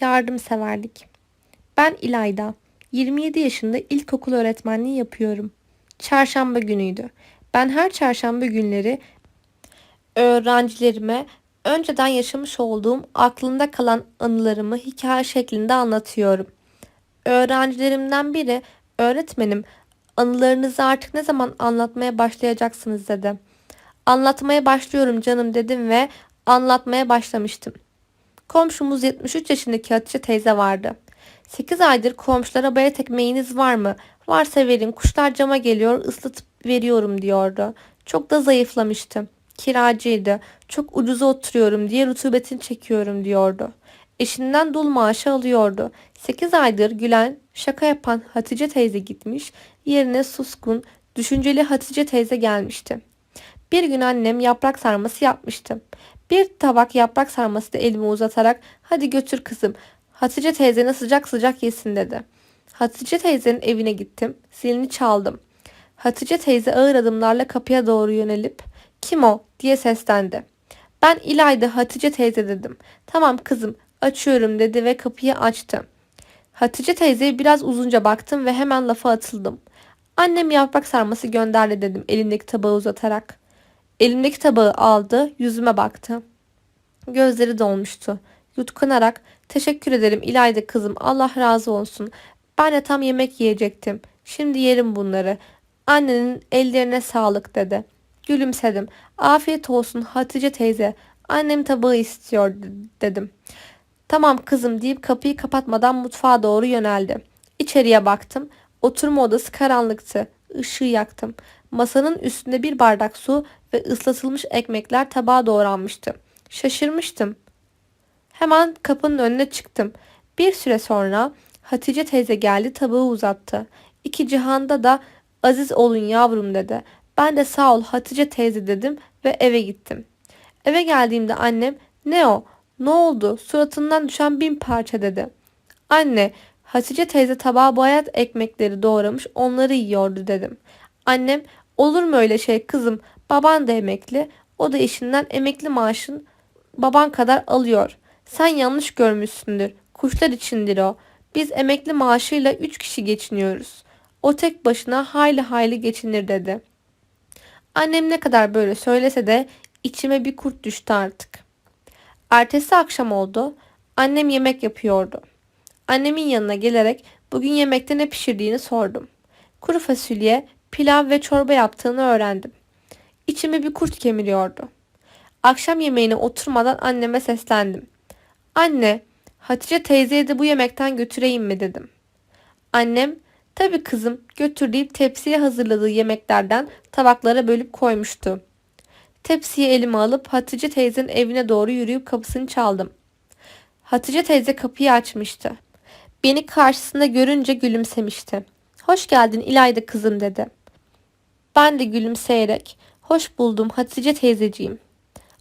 Yardımseverlik. Ben İlayda. 27 yaşında ilkokul öğretmenliği yapıyorum. Çarşamba günüydü. Ben her çarşamba günleri öğrencilerime önceden yaşamış olduğum aklında kalan anılarımı hikaye şeklinde anlatıyorum. Öğrencilerimden biri öğretmenim anılarınızı artık ne zaman anlatmaya başlayacaksınız dedi. Anlatmaya başlıyorum canım dedim ve anlatmaya başlamıştım. Komşumuz 73 yaşındaki Hatice teyze vardı. 8 aydır komşulara bayat ekmeğiniz var mı? Varsa verin kuşlar cama geliyor ıslatıp veriyorum diyordu. Çok da zayıflamıştı. Kiracıydı. Çok ucuza oturuyorum diye rutubetini çekiyorum diyordu. Eşinden dul maaşı alıyordu. 8 aydır gülen, şaka yapan Hatice teyze gitmiş, yerine suskun, düşünceli Hatice teyze gelmişti. Bir gün annem yaprak sarması yapmıştı. Bir tabak yaprak sarması da elimi uzatarak hadi götür kızım. Hatice teyzene sıcak sıcak yesin dedi. Hatice teyzenin evine gittim. Zilini çaldım. Hatice teyze ağır adımlarla kapıya doğru yönelip kim o diye seslendi. Ben İlayda Hatice teyze dedim. Tamam kızım açıyorum dedi ve kapıyı açtı. Hatice teyzeye biraz uzunca baktım ve hemen lafa atıldım. Annem yaprak sarması gönderdi dedim elindeki tabağı uzatarak. Elimdeki tabağı aldı, yüzüme baktı. Gözleri dolmuştu. Yutkunarak teşekkür ederim İlayda kızım Allah razı olsun. Ben de tam yemek yiyecektim. Şimdi yerim bunları. Annenin ellerine sağlık dedi. Gülümsedim. Afiyet olsun Hatice teyze. Annem tabağı istiyor dedim. Tamam kızım deyip kapıyı kapatmadan mutfağa doğru yöneldi. İçeriye baktım. Oturma odası karanlıktı. Işığı yaktım. Masanın üstünde bir bardak su ve ıslatılmış ekmekler tabağa doğranmıştı. Şaşırmıştım. Hemen kapının önüne çıktım. Bir süre sonra Hatice teyze geldi tabağı uzattı. İki cihanda da aziz olun yavrum dedi. Ben de sağ ol Hatice teyze dedim ve eve gittim. Eve geldiğimde annem ne o ne oldu suratından düşen bin parça dedi. Anne Hatice teyze tabağa bayat ekmekleri doğramış onları yiyordu dedim. Annem olur mu öyle şey kızım baban da emekli o da işinden emekli maaşın baban kadar alıyor. Sen yanlış görmüşsündür kuşlar içindir o. Biz emekli maaşıyla üç kişi geçiniyoruz. O tek başına hayli hayli geçinir dedi. Annem ne kadar böyle söylese de içime bir kurt düştü artık. Ertesi akşam oldu. Annem yemek yapıyordu. Annemin yanına gelerek bugün yemekte ne pişirdiğini sordum. Kuru fasulye, pilav ve çorba yaptığını öğrendim. İçimi bir kurt kemiriyordu. Akşam yemeğine oturmadan anneme seslendim. Anne, Hatice teyzeye de bu yemekten götüreyim mi dedim. Annem, tabii kızım götür deyip tepsiye hazırladığı yemeklerden tabaklara bölüp koymuştu. Tepsiyi elime alıp Hatice teyzenin evine doğru yürüyüp kapısını çaldım. Hatice teyze kapıyı açmıştı. Beni karşısında görünce gülümsemişti. Hoş geldin İlayda kızım dedi. Ben de gülümseyerek hoş buldum Hatice teyzeciğim.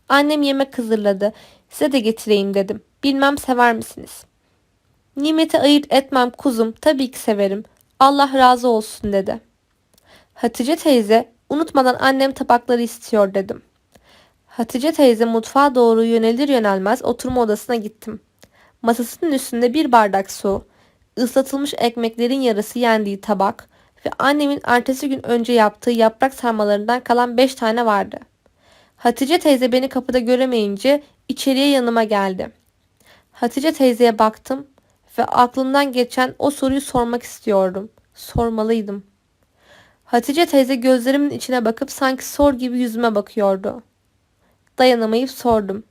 Annem yemek hazırladı. Size de getireyim dedim. Bilmem sever misiniz? Nimeti ayırt etmem kuzum. Tabii ki severim. Allah razı olsun dedi. Hatice teyze unutmadan annem tabakları istiyor dedim. Hatice teyze mutfağa doğru yönelir yönelmez oturma odasına gittim. Masasının üstünde bir bardak su, ıslatılmış ekmeklerin yarısı yendiği tabak ve annemin ertesi gün önce yaptığı yaprak sarmalarından kalan beş tane vardı. Hatice teyze beni kapıda göremeyince içeriye yanıma geldi. Hatice teyzeye baktım ve aklımdan geçen o soruyu sormak istiyordum. Sormalıydım. Hatice teyze gözlerimin içine bakıp sanki sor gibi yüzüme bakıyordu. Dayanamayıp sordum.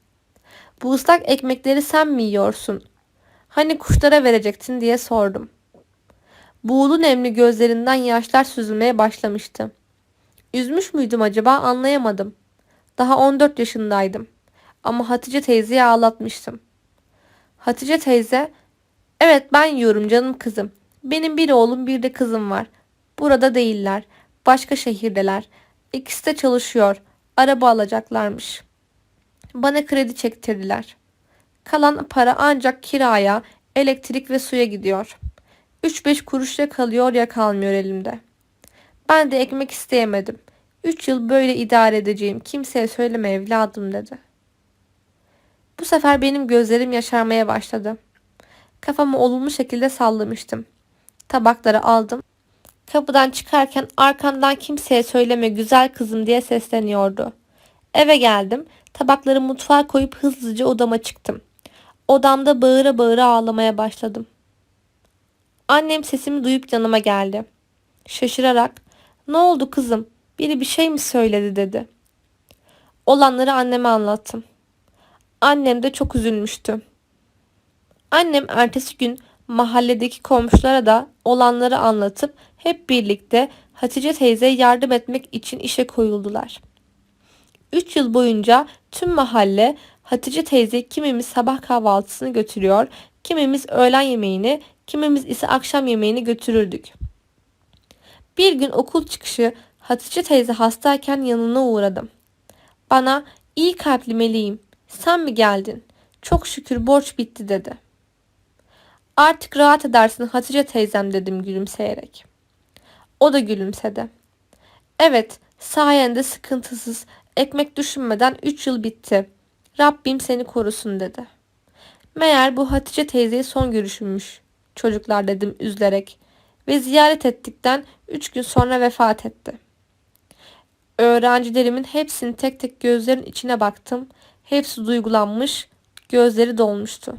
Bu ıslak ekmekleri sen mi yiyorsun? Hani kuşlara verecektin diye sordum. Buğulu nemli gözlerinden yaşlar süzülmeye başlamıştı. Üzmüş müydüm acaba anlayamadım. Daha 14 yaşındaydım. Ama Hatice teyzeyi ağlatmıştım. Hatice teyze, evet ben yiyorum canım kızım. Benim bir oğlum bir de kızım var. Burada değiller. Başka şehirdeler. İkisi de çalışıyor. Araba alacaklarmış. Bana kredi çektirdiler. Kalan para ancak kiraya, elektrik ve suya gidiyor. 3-5 kuruş ya kalıyor ya kalmıyor elimde. Ben de ekmek isteyemedim. 3 yıl böyle idare edeceğim. Kimseye söyleme evladım dedi. Bu sefer benim gözlerim yaşarmaya başladı. Kafamı olumlu şekilde sallamıştım. Tabakları aldım. Kapıdan çıkarken arkandan kimseye söyleme güzel kızım diye sesleniyordu. Eve geldim. Tabakları mutfağa koyup hızlıca odama çıktım. Odamda bağıra bağıra ağlamaya başladım. Annem sesimi duyup yanıma geldi. Şaşırarak ne oldu kızım biri bir şey mi söyledi dedi. Olanları anneme anlattım. Annem de çok üzülmüştü. Annem ertesi gün mahalledeki komşulara da olanları anlatıp hep birlikte Hatice teyzeye yardım etmek için işe koyuldular. Üç yıl boyunca tüm mahalle Hatice teyze kimimiz sabah kahvaltısını götürüyor, kimimiz öğlen yemeğini, kimimiz ise akşam yemeğini götürürdük. Bir gün okul çıkışı Hatice teyze hastayken yanına uğradım. Bana iyi kalpli meleğim sen mi geldin? Çok şükür borç bitti dedi. Artık rahat edersin Hatice teyzem dedim gülümseyerek. O da gülümsedi. Evet sayende sıkıntısız ekmek düşünmeden 3 yıl bitti. Rabbim seni korusun dedi. Meğer bu Hatice teyzeyi son görüşümmüş. Çocuklar dedim üzülerek. Ve ziyaret ettikten 3 gün sonra vefat etti. Öğrencilerimin hepsini tek tek gözlerin içine baktım. Hepsi duygulanmış, gözleri dolmuştu.